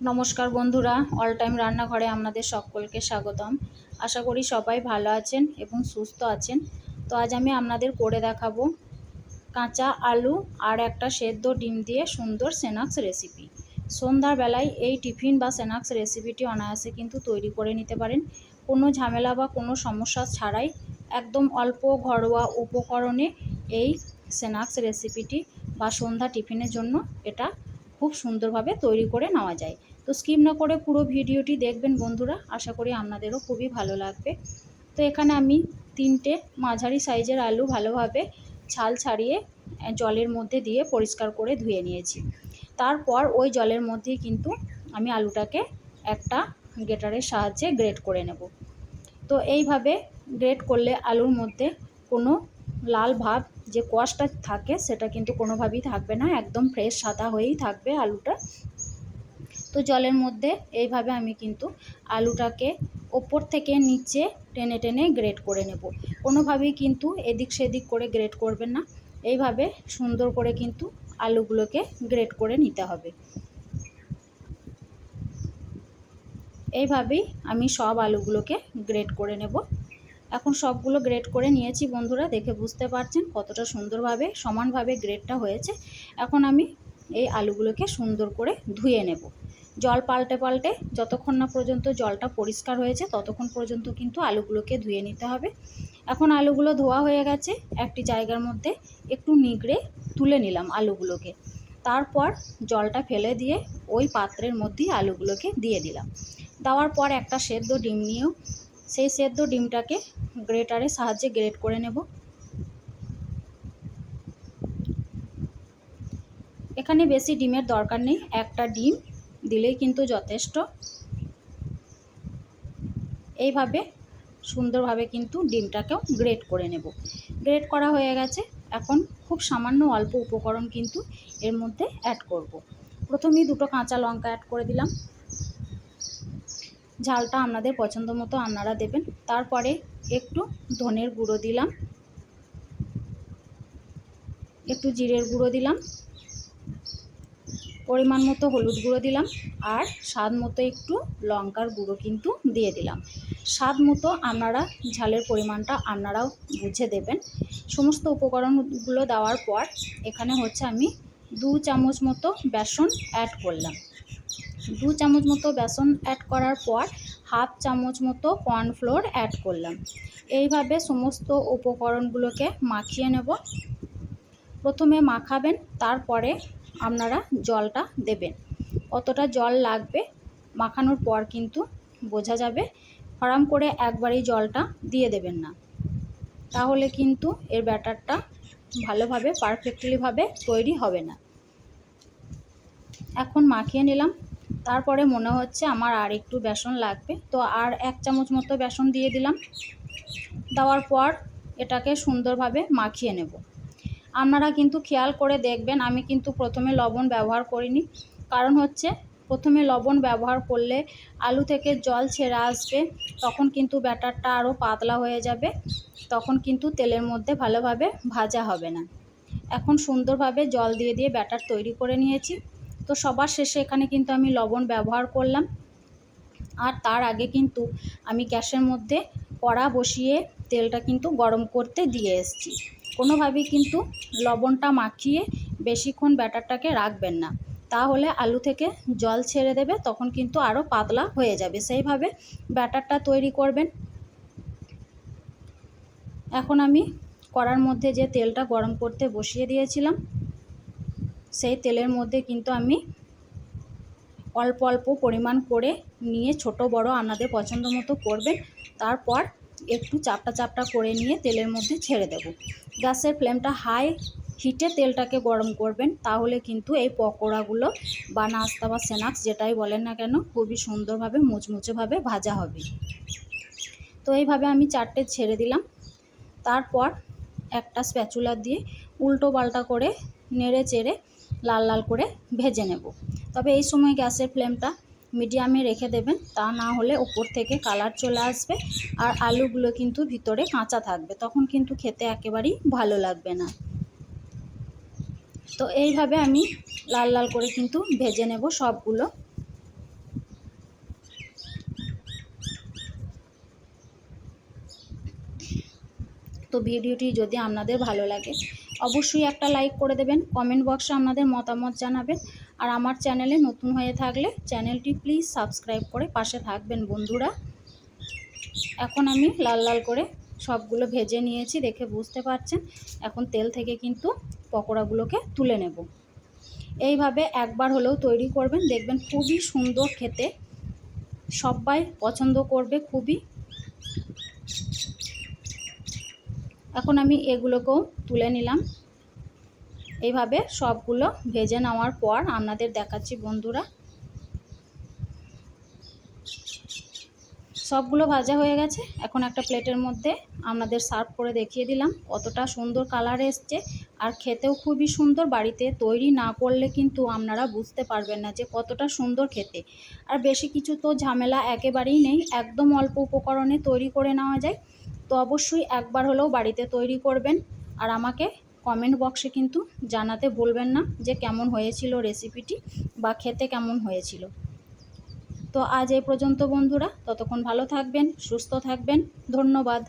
নমস্কার বন্ধুরা all time রান্নাঘরে আপনাদের সকলকে স্বাগতম। আশা করি সবাই ভালো আছেন এবং সুস্থ আছেন। তো আজ আমি আপনাদের করে দেখাবো কাঁচা আলু আর একটা সেদ্ধ ডিম দিয়ে সুন্দর স্ন্যাক্স রেসিপি সন্ধ্যার বেলায় এই টিফিন বা সেনাক্স রেসিপিটি অনায়াসে কিন্তু তৈরি করে নিতে পারেন। কোনো ঝামেলা বা কোনো সমস্যা ছাড়াই একদম অল্প ঘরোয়া উপকরণে এই স্ন্যাক্স রেসিপিটি বা সন্ধ্যা টিফিনের জন্য এটা খুব সুন্দরভাবে তৈরি করে নেওয়া যায়। তো স্কিপ না করে পুরো ভিডিওটি দেখবেন বন্ধুরা। আশা করি আপনাদেরও খুবই ভালো লাগবে। তো এখানে আমি তিনটে মাঝারি সাইজের আলু ভালোভাবে ছাল ছাড়িয়ে জলের মধ্যে দিয়ে পরিষ্কার করে ধুয়ে নিয়েছি। তারপর ওই জলের মধ্যে কিন্তু আমি আলুটাকে একটা গ্রেটারের সাহায্যে গ্রেট করে নেব। তো এইভাবে গ্রেট করলে আলুর মধ্যে কোনো লাল ভাব, যে কষটা থাকে সেটা কিন্তু কোনোভাবেই থাকবে না। একদম ফ্রেশ সাদা হয়েই থাকবে আলুটা। তো জলের মধ্যে এইভাবে আমি কিন্তু আলুটাকে ওপর থেকে নিচে টেনে টেনে গ্রেট করে নেব। কোনোভাবেই কিন্তু এদিক সেদিক করে গ্রেট করবেন না। এইভাবে সুন্দর করে কিন্তু আলুগুলোকে গ্রেট করে নিতে হবে। এইভাবেই আমি সব আলুগুলোকে গ্রেট করে নেব। এখন সবগুলো গ্রেড করে নিয়েছি বন্ধুরা, দেখে বুঝতে পারছেন কতটা সুন্দরভাবে, সমানভাবে গ্রেডটা হয়েছে। এখন আমি এই আলুগুলোকে সুন্দর করে ধুয়ে নেব। জল পাল্টে পাল্টে যতক্ষণ না পর্যন্ত জলটা পরিষ্কার হয়েছে ততক্ষণ পর্যন্ত কিন্তু আলুগুলোকে ধুয়ে নিতে হবে। এখন আলুগুলো ধোয়া হয়ে গেছে, একটি জায়গার মধ্যে একটু নিগড়ে তুলে নিলাম আলুগুলোকে। তারপর জলটা ফেলে দিয়ে ওই পাত্রের মধ্যেই আলুগুলোকে দিয়ে দিলাম। দেওয়ার পর একটা সেদ্ধ ডিম নিয়েও, সেই সেদ্ধ ডিমটাকে গ্রেটারের সাহায্যে গ্রেট করে নেব। এখানে বেশি ডিমের দরকার নেই, একটা ডিম দিলেই কিন্তু যথেষ্ট। এইভাবে সুন্দরভাবে কিন্তু ডিমটাকেও গ্রেট করে নেব। গ্রেট করা হয়ে গেছে। এখন খুব সামান্য অল্প উপকরণ কিন্তু এর মধ্যে অ্যাড করব। প্রথমেই দুটো কাঁচা লঙ্কা অ্যাড করে দিলাম। ঝালটা আপনাদের পছন্দ মতো আপনারা দেবেন। তারপরে একটু ধনের গুঁড়ো দিলাম। একটু জিরের গুঁড়ো দিলাম। পরিমাণ মতো হলুদ গুঁড়ো দিলাম আর স্বাদ মতো একটু লঙ্কার গুঁড়ো কিন্তু দিয়ে দিলাম। স্বাদ মতো আপনারা ঝালের পরিমাণটা আপনারাও বুঝে দেবেন। সমস্ত উপকরণগুলো দেওয়ার পর এখানে হচ্ছে আমি দু চামচ মতো বেসন অ্যাড করলাম। দু চামচ মতো বেসন অ্যাড করার পর হাফ চামচ মতো কর্নফ্লোর অ্যাড করলাম। এইভাবে সমস্ত উপকরণগুলোকে মাখিয়ে নেব। প্রথমে মাখাবেন, তারপরে আপনারা জলটা দেবেন। কতটা জল লাগবে মাখানোর পর কিন্তু বোঝা যাবে। হরাম করে একবারেই জলটা দিয়ে দেবেন না। তাহলে কিন্তু এর ব্যাটারটা ভালোভাবে পারফেক্টলিভাবে তৈরি হবে না। এখন মাখিয়ে নিলাম। তারপরে মনে হচ্ছে আমার আর একটু বেসন লাগবে। তো আর এক চামচ মতো বেসন দিয়ে দিলাম। দেওয়ার পর এটাকে সুন্দরভাবে মাখিয়ে নেব। আপনারা কিন্তু খেয়াল করে দেখবেন, আমি কিন্তু প্রথমে লবণ ব্যবহার করিনি। কারণ হচ্ছে, প্রথমে লবণ ব্যবহার করলে আলু থেকে জল ছেড়ে আসবে, তখন কিন্তু ব্যাটারটা আরও পাতলা হয়ে যাবে, তখন কিন্তু তেলের মধ্যে ভালোভাবে ভাজা হবে না। এখন সুন্দরভাবে জল দিয়ে দিয়ে ব্যাটার তৈরি করে নিয়েছি। তো সবার শেষে এখানে কিন্তু আমি লবণ ব্যবহার করলাম। আর তার আগে কিন্তু আমি গ্যাসের মধ্যে কড়া বসিয়ে তেলটা কিন্তু গরম করতে দিয়ে এসছি। কোনোভাবেই কিন্তু লবণটা মাখিয়ে বেশিক্ষণ ব্যাটারটাকে রাখবেন না। তাহলে আলু থেকে জল ছেড়ে দেবে, তখন কিন্তু আরও পাতলা হয়ে যাবে। সেইভাবে ব্যাটারটা তৈরি করবেন। এখন আমি কড়ার মধ্যে যে তেলটা গরম করতে বসিয়ে দিয়েছিলাম, সেই তেলের মধ্যে কিন্তু আমি অল্প অল্প পরিমাণ করে নিয়ে ছোট বড় আপনাদের পছন্দ মতো করবেন। তারপর একটু চাপটা চাপটা করে নিয়ে তেলের মধ্যে ছেড়ে দেব। গ্যাসের ফ্লেমটা হাই হিটে তেলটাকে গরম করবেন, তাহলে কিন্তু এই পকোড়াগুলো বা নাস্তা বা স্ন্যাক্স যেটাই বলেন না কেন, খুবই সুন্দরভাবে, মুচমুচেভাবে ভাজা হবে। তো এইভাবে আমি চারটে ছেড়ে দিলাম। তারপর একটা স্প্যাচুলা দিয়ে উল্টো পাল্টা করে নেড়ে চেড়ে লাল লাল করে ভেজে নেব। তবে এই সময় গ্যাসের ফ্লেমটা মিডিয়ামে রেখে দেবেন, তা না হলে ওপর থেকে কালার চলে আসবে আর আলুগুলো কিন্তু ভিতরে কাঁচা থাকবে, তখন কিন্তু খেতে একেবারেই ভালো লাগবে না। তো এইভাবে আমি লাল লাল করে কিন্তু ভেজে নেব সবগুলো। তো ভিডিওটি যদি আপনাদের ভালো লাগে অবশ্যই একটা লাইক করে দেবেন কমেন্ট বক্সে আপনাদের মতামত জানাবেন। আর আমার চ্যানেলে নতুন হয়ে থাকলে চ্যানেলটি প্লিজ সাবস্ক্রাইব করে পাশে থাকবেন বন্ধুরা। এখন আমি লাল লাল করে সবগুলো ভেজে নিয়েছি, দেখে বুঝতে পারছেন। এখন তেল থেকে কিন্তু পকোড়াগুলোকে তুলে নেব। এইভাবে একবার হলেও তৈরি করবেন, দেখবেন খুবই সুন্দর খেতে। সবাই পছন্দ করবে, খুবই এখন আমি এগুলোকেও তুলে নিলাম। এইভাবে সবগুলো ভেজে নেওয়ার পর আপনাদের দেখাচ্ছি বন্ধুরা। সবগুলো ভাজা হয়ে গেছে। এখন একটা প্লেটের মধ্যে আপনাদের সার্ভ করে দেখিয়ে দিলাম কতটা সুন্দর কালার এসছে। আর খেতেও খুবই সুন্দর, বাড়িতে তৈরি না করলে কিন্তু আপনারা বুঝতে পারবেন না যে কতটা সুন্দর খেতে। আর বেশি কিছু তো ঝামেলা একেবারেই নেই, একদম অল্প উপকরণে তৈরি করে নেওয়া যায়। তো অবশ্যই একবার হলেও বাড়িতে তৈরি করবেন আর আমাকে কমেন্ট বক্সে কিন্তু জানাতে বলবেন না যে কেমন হয়েছিল রেসিপিটি বা খেতে কেমন হয়েছিল। তো আজ এই পর্যন্ত বন্ধুরা, ততক্ষণ ভালো থাকবেন, সুস্থ থাকবেন, ধন্যবাদ।